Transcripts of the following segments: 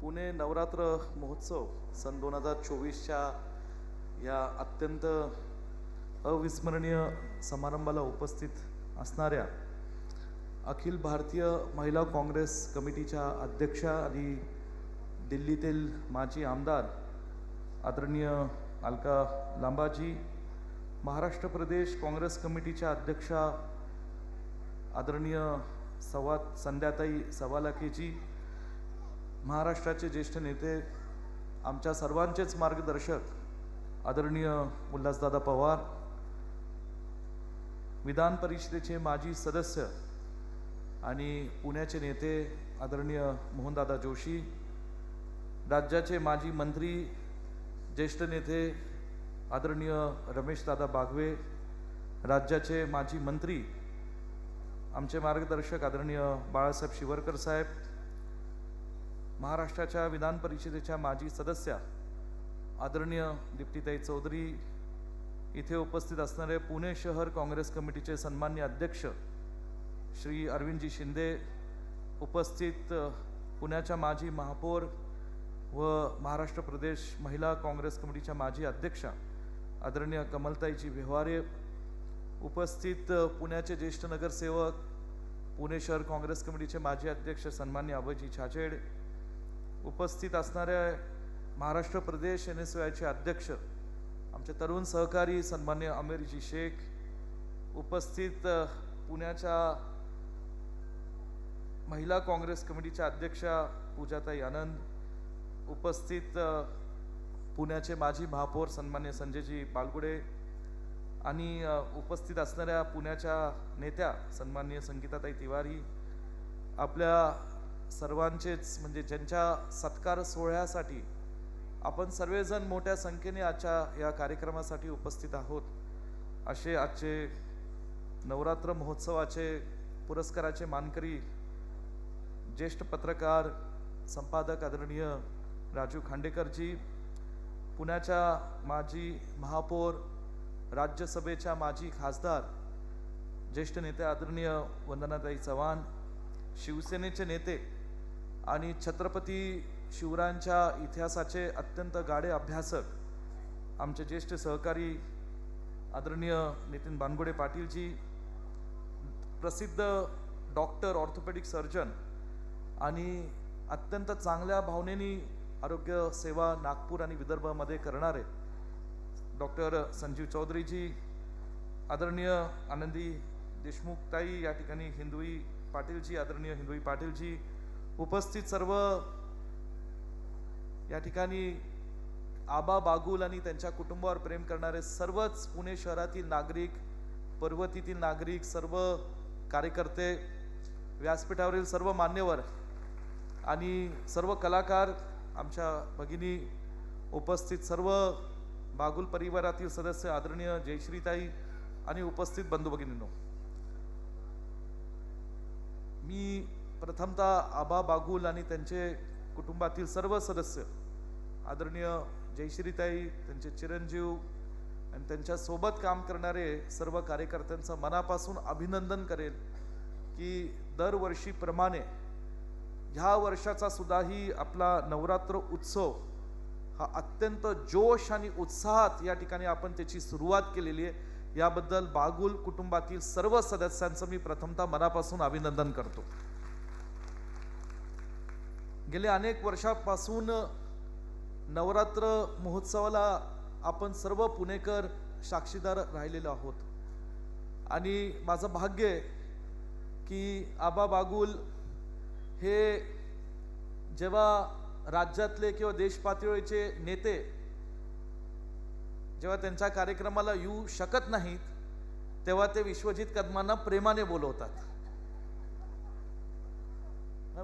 पुणे नवरात्र महोत्सव सन दोन हजार चोवीसच्या या अत्यंत अविस्मरणीय समारंभाला उपस्थित असणाऱ्या अखिल भारतीय महिला काँग्रेस कमिटीच्या अध्यक्षा आणि दिल्लीतील माजी आमदार आदरणीय अलका लांबाजी महाराष्ट्र प्रदेश काँग्रेस कमिटीच्या अध्यक्षा आदरणीय सवा संध्याताई सवालाखेजी महाराष्ट्राचे ज्येष्ठ नेते आमच्या सर्वांचेच मार्गदर्शक आदरणीय उल्हासदादा पवार विधान परिषदेचे माजी सदस्य आणि पुण्याचे नेते आदरणीय मोहनदादा जोशी राज्याचे माजी मंत्री ज्येष्ठ नेते आदरणीय रमेशदादा बागवे राज्याचे माजी मंत्री आमचे मार्गदर्शक आदरणीय बाळासाहेब शिवरकर साहेब महाराष्ट्राच्या विधान परिषदेच्या माजी सदस्या आदरणीय दीप्तीताई चौधरी इथे उपस्थित असणारे पुणे शहर काँग्रेस कमिटीचे सन्मान्य अध्यक्ष श्री अरविंदजी शिंदे उपस्थित पुण्याच्या माजी महापौर व महाराष्ट्र प्रदेश महिला काँग्रेस कमिटीच्या माजी अध्यक्षा आदरणीय कमलताईजी व्यवहारे उपस्थित पुण्याचे ज्येष्ठ नगरसेवक पुणे शहर काँग्रेस कमिटीचे माजी अध्यक्ष सन्मान्य अभयजी छाछेड उपस्थित असणाऱ्या महाराष्ट्र प्रदेश एन एस वायचे अध्यक्ष आमचे तरुण सहकारी सन्मान्य अमेरजी शेख उपस्थित पुण्याच्या महिला काँग्रेस कमिटीच्या अध्यक्षा पूजाताई आनंद उपस्थित पुण्याचे माजी महापौर सन्मान्य संजयजी पालगुडे आणि उपस्थित असणाऱ्या पुण्याच्या नेत्या सन्मान्य संगीताताई तिवारी आपल्या सर्वांचेच म्हणजे ज्यांच्या सत्कार सोहळ्यासाठी आपण सर्वजण मोठ्या संख्येने आजच्या या कार्यक्रमासाठी उपस्थित आहोत. असे आजचे नवरात्र महोत्सवाचे पुरस्काराचे मानकरी ज्येष्ठ पत्रकार संपादक आदरणीय राजू खांडेकरजी पुण्याच्या माजी महापौर राज्यसभेच्या माजी खासदार ज्येष्ठ नेते आदरणीय वंदनाताई चव्हाण शिवसेनेचे नेते आणि छत्रपती शिवरायांच्या इतिहासाचे अत्यंत गाडे अभ्यासक आमचे ज्येष्ठ सहकारी आदरणीय नितीन बानगुडे पाटीलजी प्रसिद्ध डॉक्टर ऑर्थोपेडिक सर्जन आणि अत्यंत चांगल्या भावनेनी आरोग्य सेवा नागपूर आणि विदर्भामध्ये करणारे डॉक्टर संजीव चौधरीजी आदरणीय आनंदी देशमुखताई या ठिकाणी हिंदवी पाटीलजी आदरणीय हिंदवी पाटीलजी उपस्थित सर्व या ठिकाणी आबा बागुल आणि त्यांच्या कुटुंबावर प्रेम करणारे सर्वच पुणे शहरातील नागरिक पर्वतीतील नागरिक सर्व कार्यकर्ते व्यासपीठावरील सर्व मान्यवर आणि सर्व कलाकार आमच्या भगिनी उपस्थित सर्व बागुल परिवारातील सदस्य आदरणीय जयश्रीताई आणि उपस्थित बंधू भगिनींनो. मी प्रथमतः आबा बागुल आणि त्यांचे कुटुंबातील सर्व सदस्य आदरणीय जयश्रीताई त्यांचे चिरंजीव आणि त्यांच्यासोबत काम करणारे सर्व कार्यकर्त्यांचं मनापासून अभिनंदन करेल की दरवर्षीप्रमाणे ह्या वर्षाचा सुद्धाही आपला नवरात्र उत्सव हा अत्यंत जोश आणि उत्साहात या ठिकाणी आपण त्याची सुरुवात केलेली आहे. याबद्दल बागुल कुटुंबातील सर्व सदस्यांचं मी प्रथमतः मनापासून अभिनंदन करतो. गेल्या अनेक वर्षापासून नवरात्र महोत्सवाला आपण सर्व पुणेकर साक्षीदार राहिलेलो आहोत. आणि माझं भाग्य आहे की आबा बागुल हे जेव्हा राज्यातले किंवा देश पातळीचे नेते जेव्हा त्यांच्या कार्यक्रमाला येऊ शकत नाहीत तेव्हा ते विश्वजित कदमांना प्रेमाने बोलवतात.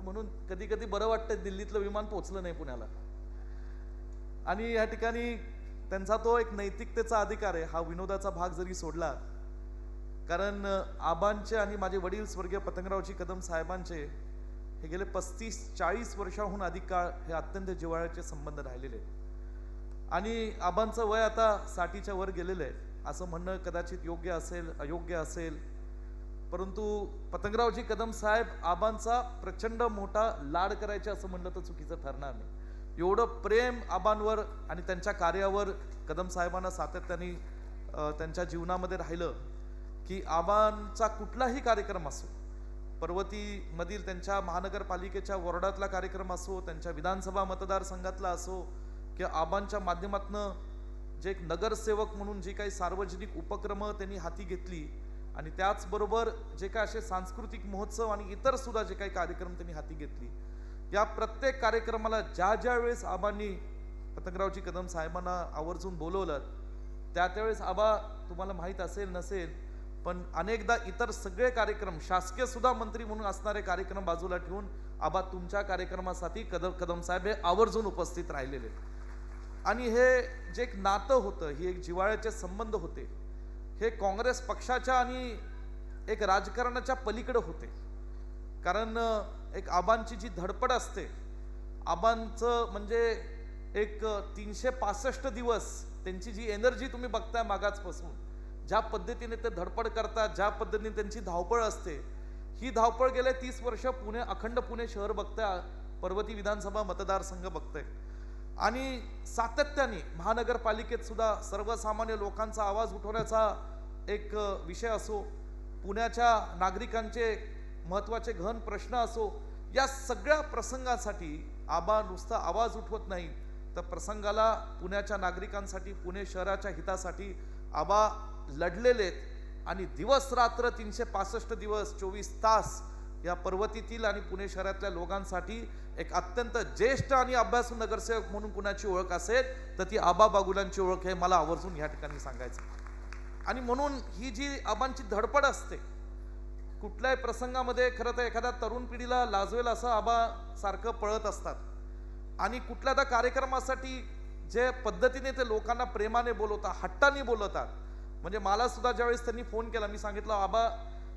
म्हणून कधी कधी बरं वाटतं दिल्लीतलं विमान पोचलं नाही पुण्याला. आणि या ठिकाणी त्यांचा तो एक नैतिकतेचा अधिकार आहे हा विनोदाचा भाग जरी सोडला कारण आबांचे आणि माझे वडील स्वर्गीय पतंगरावजी कदम साहेबांचे हे गेले पस्तीस चाळीस वर्षाहून अधिक काळ हे अत्यंत जिव्हाळ्याचे संबंध राहिलेले आणि आबांचं वय आता साठीच्या वर गेलेलं आहे असं म्हणणं कदाचित योग्य असेल अयोग्य असेल परंतु पतंगरावजी कदम साहेब आबांचा प्रचंड मोठा लाड करायचे असं म्हणलं तर चुकीचं ठरणार नाही. एवढं प्रेम आबांवर आणि त्यांच्या कार्यावर कदम साहेबांना सातत्याने त्यांच्या जीवनामध्ये राहिलं की आबांचा कुठलाही कार्यक्रम असो पर्वतीमधील त्यांच्या महानगरपालिकेच्या वॉर्डातला कार्यक्रम असो त्यांच्या विधानसभा मतदारसंघातला असो किंवा आबांच्या माध्यमातनं जे एक नगरसेवक म्हणून जी काही सार्वजनिक उपक्रम त्यांनी हाती घेतली आणि त्याचबरोबर जे काय असे सांस्कृतिक महोत्सव आणि इतर सुद्धा जे काही कार्यक्रम त्यांनी हाती घेतली. या प्रत्येक कार्यक्रमाला ज्या ज्या वेळेस आबांनी पतंगरावजी कदम साहेबांना आवर्जून बोलवलं त्या त्यावेळेस आबा तुम्हाला माहीत असेल नसेल पण अनेकदा इतर सगळे कार्यक्रम शासकीय सुद्धा मंत्री म्हणून असणारे कार्यक्रम बाजूला ठेवून आबा तुमच्या कार्यक्रमासाठी कदम कदम साहेब हे आवर्जून उपस्थित राहिलेले. आणि हे जे एक नातं होतं ही एक जिव्हाळ्याचे संबंध होते. हे काँग्रेस पक्षाच्या आणि एक राजकारणाच्या पलीकडं होते. कारण एक आबांची जी धडपड असते आबांचं म्हणजे एक तीनशे पासष्ट दिवस त्यांची जी एनर्जी तुम्ही बघताय मागाचपासून ज्या पद्धतीने ते धडपड करतात ज्या पद्धतीने त्यांची धावपळ असते ही धावपळ गेले तीस वर्ष पुणे अखंड पुणे शहर बघताय पर्वती विधानसभा मतदारसंघ बघताय. आणि सातत्याने महानगरपालिकेत सुद्धा सर्वसामान्य लोकांचा आवाज उठवण्याचा एक विषय असो पुण्याच्या नागरिकांचे महत्त्वाचे घन प्रश्न असो या सगळ्या प्रसंगासाठी आबा नुसता आवाज उठवत नाही. तर प्रसंगाला पुण्याच्या नागरिकांसाठी पुणे शहराच्या हितासाठी आबा लढलेले आहेत आणि दिवस रात्र तीनशे पासष्ट दिवस चोवीस तास या पर्वतीतील आणि पुणे शहरातल्या लोकांसाठी एक अत्यंत ज्येष्ठ आणि अभ्यासू नगरसेवक म्हणून कुणाची ओळख असेल तर ती आबा बागुलांची ओळख हे मला आवर्जून या ठिकाणी सांगायचं आणि म्हणून ही जी आबांची धडपड असते कुठल्याही प्रसंगामध्ये खरं तर एखाद्या तरुण पिढीला लाजवेल असं आबा सारखं पळत असतात. आणि कुठल्या त्या कार्यक्रमासाठी जे पद्धतीने ते लोकांना प्रेमाने बोलवतात हट्टाने बोलवतात. म्हणजे मला सुद्धा ज्यावेळेस त्यांनी फोन केला मी सांगितलं आबा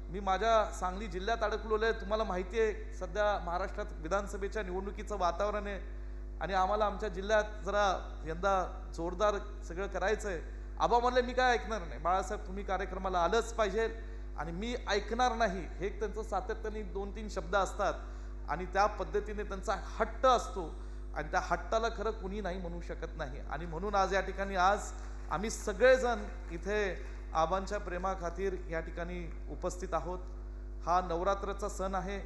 मी माझ्या सांगली जिल्ह्यात अडकलेलो आहे. तुम्हाला माहिती आहे सध्या महाराष्ट्रात विधानसभेच्या निवडणुकीचं वातावरण आहे. आणि आम्हाला आमच्या जिल्ह्यात जरा यंदा जोरदार सगळं करायचं आहे आबा म्हणले मी काय ऐकणार नाही. बाळासाहेब तुम्ही कार्यक्रमाला आलंच पाहिजे. आणि मी ऐकणार नाही. हे एक त्यांचं सातत्याने दोन तीन शब्द असतात. आणि त्या पद्धतीने त्यांचा हट्ट असतो. आणि त्या हट्टाला खरं कुणी नाही म्हणू शकत नाही. आणि म्हणून आज या ठिकाणी आज आम्ही सगळेजण इथे आबांच्या प्रेमाखातीर या ठिकाणी उपस्थित आहोत. हा नवरात्राचा सण आहे.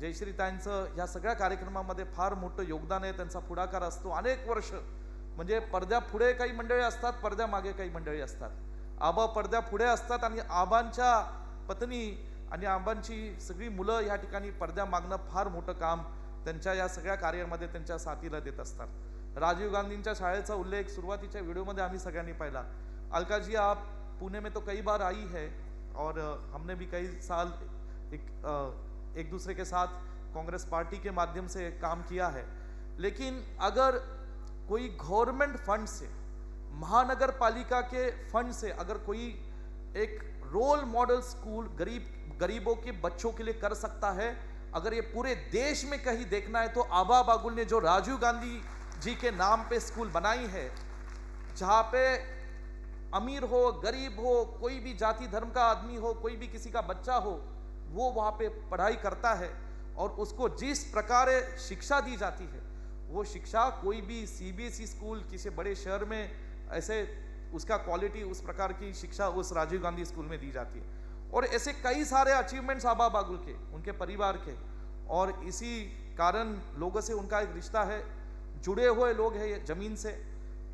जयश्रीताईंचं ह्या सगळ्या कार्यक्रमामध्ये फार मोठं योगदान आहे. त्यांचा पुढाकार असतो. अनेक वर्ष म्हणजे पडद्या पुढे काही मंडळी असतात पडद्या मागे काही मंडळी असतात. आबा पडद्या पुढे असतात आणि आबांच्या पत्नी आणि आबांची सगळी मुलं ह्या ठिकाणी पडद्या मागणं फार मोठं काम त्यांच्या या सगळ्या कार्यामध्ये त्यांच्या साथीला देत असतात. राजीव गांधींच्या शाळेचा उल्लेख सुरुवातीच्या व्हिडिओमध्ये आम्ही सगळ्यांनी पाहिला. अलकाजी आप पुणे में तो कई बार आई है और हमने भी कई साल एक एक दूसरे के साथ कांग्रेस पार्टी के माध्यम से काम किया है। लेकिन अगर कोई गवर्नमेंट फंड से महानगर पालिका के फंड से अगर कोई एक रोल मॉडल स्कूल गरीब, गरीबों के बच्चों के लिए कर सकता है, अगर ये पूरे देश में कहीं देखना है तो आबा बागुल ने जो राजीव गांधी जी के नाम पे स्कूल बनाई है, जहाँ पे अमीर हो, गरीब हो, कोई भी जाति धर्म का आदमी हो, कोई भी किसी का बच्चा हो, वो वहाँ पे पढ़ाई करता है और उसको जिस प्रकार शिक्षा दी जाती है, वो शिक्षा कोई भी सीबीएसई स्कूल, किसी बड़े शहर में ऐसे उसका क्वालिटी उस प्रकार की शिक्षा उस राजीव गांधी स्कूल में दी जाती है। और ऐसे कई सारे अचीवमेंट्स आबा बागुल के, उनके परिवार के, और इसी कारण लोगों से उनका एक रिश्ता है, जुड़े हुए लोग हैं ज़मीन से।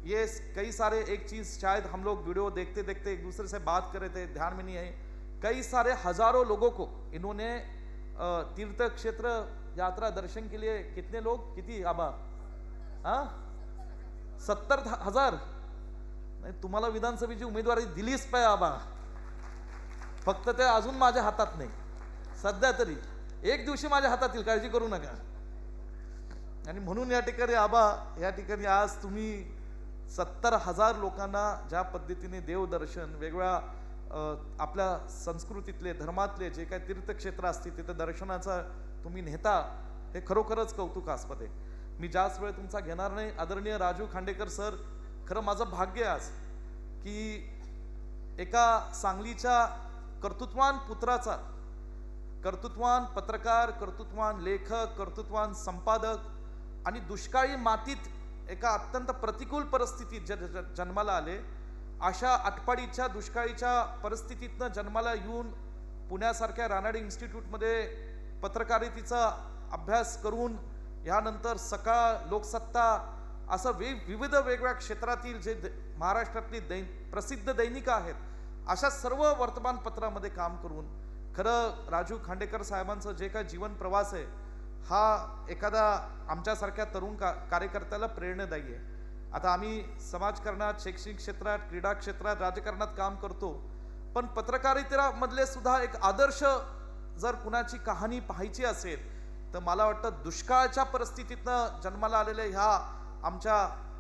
ये कई सारे एक चीज़ शायद हम लोग वीडियो देखते देखते एक दूसरे से बात कर रहे थे ध्यान में नहीं है कई सारे हजारों लोगों को इन्होंने तीर्थ क्षेत्र यात्रा दर्शन के लिए कितने लोग किती आबा हाँ? सत्तर हजार? नाही तुम्हाला विधानसभेची उमेदवारी दिलीच पाय आबा फक्त ते अजून माझ्या हातात नाही. सध्या तरी. एक दिवशी माझ्या हातात येईल काळजी करू नका. आणि म्हणून या ठिकाणी आबा या ठिकाणी आज तुम्ही सत्तर हजार लोकांना ज्या पद्धतीने देवदर्शन वेगवेगळ्या आपल्या संस्कृतीतले धर्मातले जे काही तीर्थक्षेत्र असतील तिथे दर्शनाचा तुम्ही नेता हे खरोखरच कौतुकास्पद आहे. मी जास्त वेळ तुमचा घेणार नाही आदरणीय राजू खांडेकर सर खरं माझं भाग्य आहे आज की एका सांगलीच्या कर्तृत्वान पुत्राचा कर्तृत्वान पत्रकार कर्तृत्वान लेखक कर्तृत्वान संपादक आणि दुष्काळी मातीत एका अत्यंत प्रतिकूल परिस्थितीत ज ज- जन्माला आले अशा आटपाडीच्या दुष्काळीच्या परिस्थितीतनं जन्माला येऊन पुण्यासारख्या रानाडे इन्स्टिट्यूटमध्ये पत्रकारितेचा अभ्यास करून ह्यानंतर सकाळ लोकसत्ता असं वे विविध वेगवेगळ्या क्षेत्रातील जे द- महाराष्ट्रातली दै प्रसिद्ध दैनिकं आहेत अशा सर्व वर्तमानपत्रामध्ये काम करून खरं राजू खांडेकर साहेबांचं जे काय जीवन प्रवास आहे हा एखादा आमच्यासारख्या तरुण का कार्यकर्त्याला प्रेरणादायी आहे आता आम्ही समाजकारणात शैक्षणिक क्षेत्रात क्रीडा क्षेत्रात राजकारणात काम करतो. पण पत्रकारितेमधले सुद्धा एक आदर्श जर कुणाची कहाणी पाहायची असेल तर मला वाटतं दुष्काळाच्या परिस्थितीतनं जन्माला आलेल्या ह्या आमच्या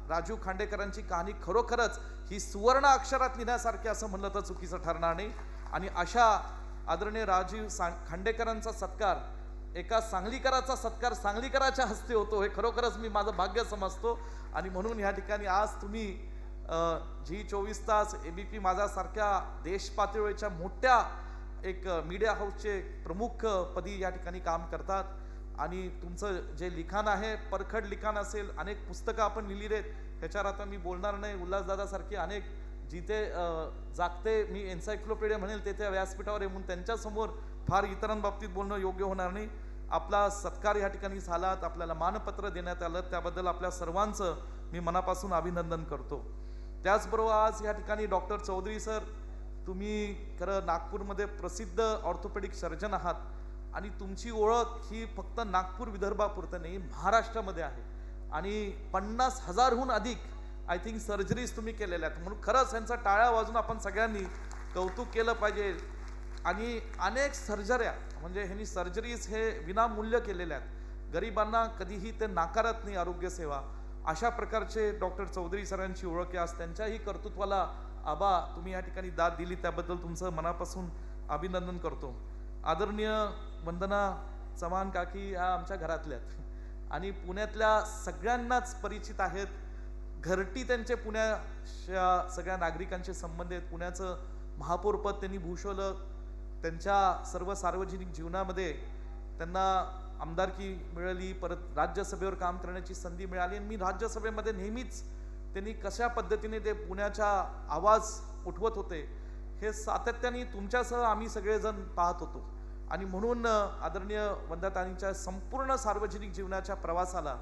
राजू खांडेकरांची कहाणी खरोखरच ही सुवर्ण अक्षरात लिहिण्यासारखी असं म्हणलं तर चुकीचं ठरणार नाही. आणि अशा आदरणीय राजीव सा खांडेकरांचा सत्कार एका सांगलीकराचा सत्कार सांगलीकराच्या हस्ते होतो हे खरोखरच मी माझं भाग्य समजतो. आणि म्हणून ह्या ठिकाणी आज तुम्ही जी चोवीस तास ए बी पी माझ्यासारख्या देशपातळीच्या मोठ्या एक मीडिया हाऊसचे प्रमुख पदी या ठिकाणी काम करतात. आणि तुमचं जे लिखाण आहे परखड लिखाण असेल अनेक पुस्तकं आपण लिहिली आहेत ह्याच्यावर आता मी बोलणार नाही. उल्हासदादासारखी अनेक जिथे जागते मी एन्सायक्लोपीडिया म्हणेल तेथे व्यासपीठावर येऊन त्यांच्यासमोर फार इतरांबाबतीत बोलणं योग्य होणार नाही. आपला सत्कार या ठिकाणी झालात आपल्याला मानपत्र देण्यात आलं. त्याबद्दल आपल्या सर्वांचं मी मनापासून अभिनंदन करतो. त्याचबरोबर आज या ठिकाणी डॉक्टर चौधरी सर तुम्ही खरं नागपूरमध्ये प्रसिद्ध ऑर्थोपेडिक सर्जन आहात आणि तुमची ओळख ही फक्त नागपूर विदर्भापुरतं नाही महाराष्ट्रामध्ये आहे. आणि पन्नास हजारहून अधिक आय थिंक सर्जरीज तुम्ही केलेल्या आहेत. म्हणून खरंच यांचा टाळ्या वाजून आपण सगळ्यांनी कौतुक केलं पाहिजे. आणि अनेक सर्जऱ्या म्हणजे ह्यांनी सर्जरीज हे विनामूल्य केलेल्या आहेत. गरिबांना कधीही ते नाकारत नाही आरोग्यसेवा. अशा प्रकारचे डॉक्टर चौधरी सरांची ओळख आज त्यांच्याही कर्तृत्वाला आबा तुम्ही या ठिकाणी दाद दिली. त्याबद्दल तुमचं मनापासून अभिनंदन करतो. आदरणीय वंदना चव्हाण काकी ह्या आमच्या घरातल्या आहेत. आणि पुण्यातल्या सगळ्यांनाच परिचित आहेत. घरटी त्यांचे पुण्याच्या सगळ्या नागरिकांचे संबंध आहेत. पुण्याचं महापौरपद त्यांनी भूषवलं. त्यांच्या सर्व सार्वजनिक जीवनामध्ये त्यांना आमदारकी मिळाली परत राज्यसभेवर काम करण्याची संधी मिळाली आणि मी राज्यसभेमध्ये नेहमीच त्यांनी कशा पद्धतीने ते पुण्याचा आवाज उठवत होते हे सातत्याने तुमच्यासह आम्ही सगळेजण पाहत होतो. आणि म्हणून आदरणीय वंदातानींच्या संपूर्ण सार्वजनिक जीवनाच्या प्रवासाला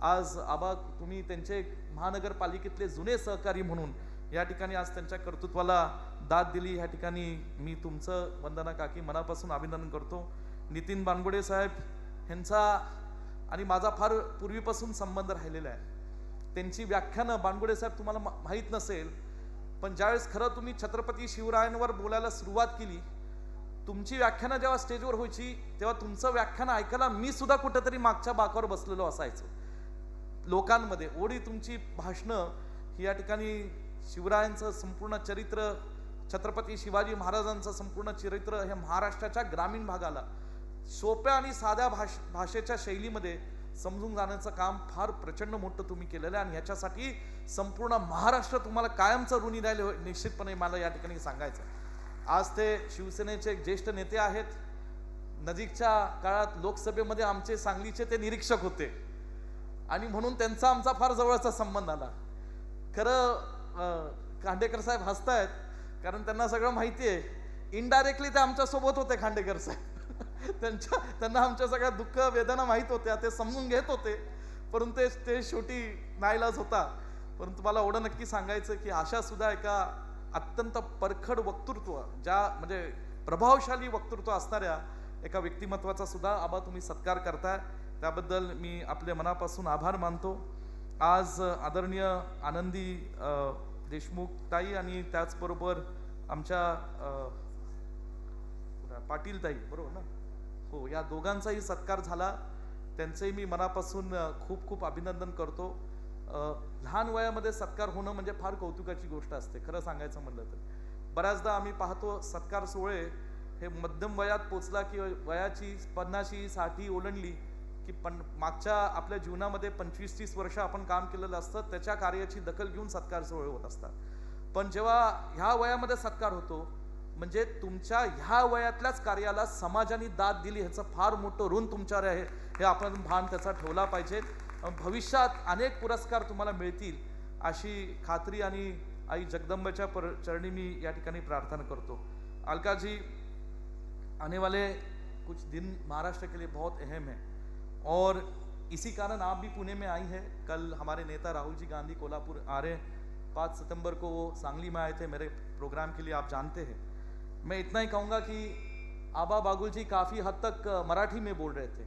आज आबा तुम्ही त्यांचे महानगरपालिकेतले जुने सहकारी म्हणून या ठिकाणी आज त्यांच्या कर्तृत्वाला दाद दिली. ह्या ठिकाणी मी तुमचं वंदना काकी मनापासून अभिनंदन करतो. नितीन बानगुडे साहेब ह्यांचा आणि माझा फार पूर्वीपासून संबंध राहिलेला आहे. त्यांची व्याख्यानं बानगुडे साहेब तुम्हाला माहीत नसेल पण ज्यावेळेस खरं तुम्ही छत्रपती शिवरायांवर बोलायला सुरुवात केली तुमची व्याख्यानं जेव्हा स्टेजवर व्हायची तेव्हा तुमचं व्याख्यान ऐकायला मी सुद्धा कुठंतरी मागच्या बाकावर बसलेलो असायचो. लोकांमध्ये ओढी तुमची भाषणं ही या ठिकाणी शिवरायांचं संपूर्ण चरित्र छत्रपती शिवाजी महाराजांचं संपूर्ण चरित्र हे महाराष्ट्राच्या ग्रामीण भागाला सोप्या आणि साध्या भाष भाषेच्या शैलीमध्ये समजून जाण्याचं काम फार प्रचंड मोठं तुम्ही केलेलं आहे. आणि ह्याच्यासाठी संपूर्ण महाराष्ट्र तुम्हाला कायमचं ऋणी राहिले निश्चितपणे मला या ठिकाणी सांगायचं आज ते शिवसेनेचे ज्येष्ठ नेते आहेत. नजीकच्या काळात लोकसभेमध्ये आमचे सांगलीचे ते निरीक्षक होते. आणि म्हणून त्यांचा आमचा फार जवळचा संबंध आला. खरं खांडेकर साहेब हसतायत कारण त्यांना सगळं माहिती आहे. इनडायरेक्टली ते आमच्यासोबत होते खांडेकर साहेब. त्यांच्या त्यांना आमच्या सगळ्या दुःख वेदना माहीत होत्या ते समजून घेत होते. परंतु ते ते शेवटी नाईलाज होता. परंतु मला एवढं नक्की सांगायचं की अशा सुद्धा एका अत्यंत परखड वक्तृत्व ज्या म्हणजे प्रभावशाली वक्तृत्व असणाऱ्या एका व्यक्तिमत्वाचा सुद्धा आबा तुम्ही सत्कार करताय. त्याबद्दल मी आपल्या मनापासून आभार मानतो. आज आदरणीय आनंदी देशमुख ताई आणि त्याचबरोबर आमच्या पाटील ताई बरोबर ना? हो या दोघांचाही सत्कार झाला. त्यांचंही मी मनापासून खूप खूप अभिनंदन करतो. लहान वयामध्ये सत्कार होणं म्हणजे फार कौतुकाची गोष्ट असते खरं सांगायचं म्हणलं तर. बऱ्याचदा आम्ही पाहतो सत्कार सोहळे हे मध्यम वयात पोचला की वयाची पन्नाशी साठी ओलंडली की पण मागच्या आपल्या जीवनामध्ये पंचवीस तीस वर्ष आपण काम केलेलं असतं त्याच्या कार्याची दखल घेऊन सत्कार सोहळे होत असतात. पण जेव्हा ह्या वयामध्ये सत्कार होतो म्हणजे तुमच्या ह्या वयातल्याच कार्याला समाजाने दाद दिली ह्याचं फार मोठं ऋण तुमच्यावर आहे हे आपण भान त्याचा ठेवला पाहिजे. भविष्यात अनेक पुरस्कार तुम्हाला मिळतील अशी खात्री आणि आई जगदंबेच्या पर चरणी मी या ठिकाणी प्रार्थना करतो. अलकाजी आने वाले कुछ दिन महाराष्ट्र के लिए बहुत अहम है। और इसी कारण आप भी पुणे में आई है। कल हमारे नेता राहुल जी गांधी कोल्हापुर आ रहे हैं। पाँच सितंबर को वो सांगली में आए थे मेरे प्रोग्राम के लिए, आप जानते हैं। मैं इतना ही कहूँगा कि आबा बागुल जी काफ़ी हद तक मराठी में बोल रहे थे।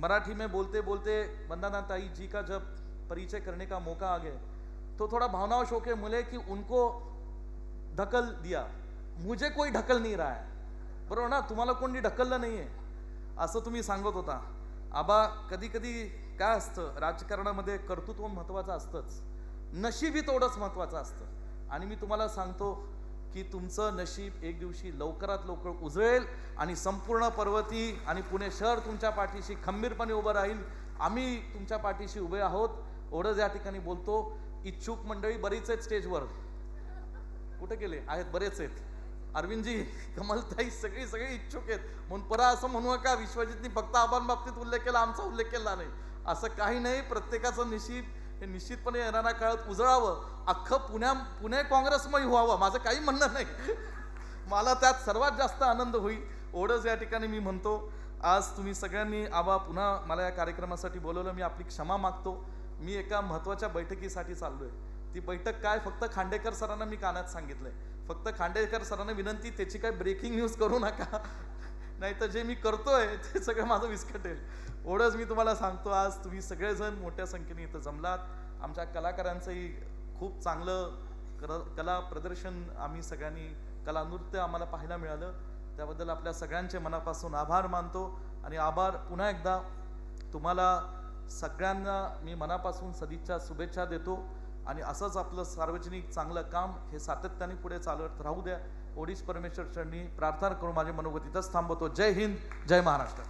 मराठी में बोलते बोलते वंदना ताई जी का जब परिचय करने का मौका आ गया तो थोड़ा भावनावश होके मिले कि उनको ढकल दिया। मुझे कोई ढकल नहीं रहा है। बरोबर ना तुम्हाला कोणी ढकललं नाही आहे असं तुम्ही सांगत होता। आबा कधी कधी काय असतं राजकारणामध्ये कर्तृत्व महत्त्वाचं असतंच. नशीबही तेवढंच महत्त्वाचं असतं. आणि मी तुम्हाला सांगतो की तुमचं नशीब एक दिवशी लवकरात लवकर उजळेल आणि संपूर्ण पर्वती आणि पुणे शहर तुमच्या पाठीशी खंबीरपणे उभं राहील. आम्ही तुमच्या पाठीशी उभे आहोत. एवढंच या ठिकाणी बोलतो. इच्छुक मंडळी बरीच आहेत स्टेजवर. कुठे गेले? आहेत बरेच आहेत. अरविंदजी कमलताई सगळी सगळी इच्छुक आहेत. म्हणून परा असं म्हणू नका विश्वजितनी फक्त आपण बाबतीत उल्लेख केला आमचा उल्लेख केला नाही. असं काही नाही प्रत्येकाचं निश्चित हे निश्चितपणे येणाऱ्या काळात उजळावं. अख्खं पुण्या पुणे काँग्रेसमय व्हावं माझं काही म्हणणं नाही. मला त्यात सर्वात जास्त आनंद होईल. ओढच या ठिकाणी मी म्हणतो आज तुम्ही सगळ्यांनी आबा पुन्हा मला या कार्यक्रमासाठी बोलवलं मी आपली क्षमा मागतो. मी एका महत्त्वाच्या बैठकीसाठी चाललोय. ती बैठक काय फक्त खांडेकर सरांना मी कानात सांगितलंय. फक्त खांडेकर सरांना विनंती त्याची काय ब्रेकिंग न्यूज करू नका. नाही तर जे मी करतोय ते सगळं माझं विस्कटेल. एवढंच मी तुम्हाला सांगतो आज तुम्ही सगळेजण मोठ्या संख्येने इथं जमलात. आमच्या कलाकारांचंही खूप चांगलं कर कला प्रदर्शन आम्ही सगळ्यांनी कला नृत्य आम्हाला पाहायला मिळालं. त्याबद्दल आपल्या सगळ्यांचे मनापासून आभार मानतो आणि आभार पुन्हा एकदा तुम्हाला सगळ्यांना मी मनापासून सदिच्छा शुभेच्छा देतो. आणि असंच आपलं सार्वजनिक चांगलं काम हे सातत्याने पुढे चालत राहू द्या. ओडिश परमेश्वर चरणी प्रार्थना करून माझे मनोगत इथंच थांबवतो. जय हिंद जय महाराष्ट्र.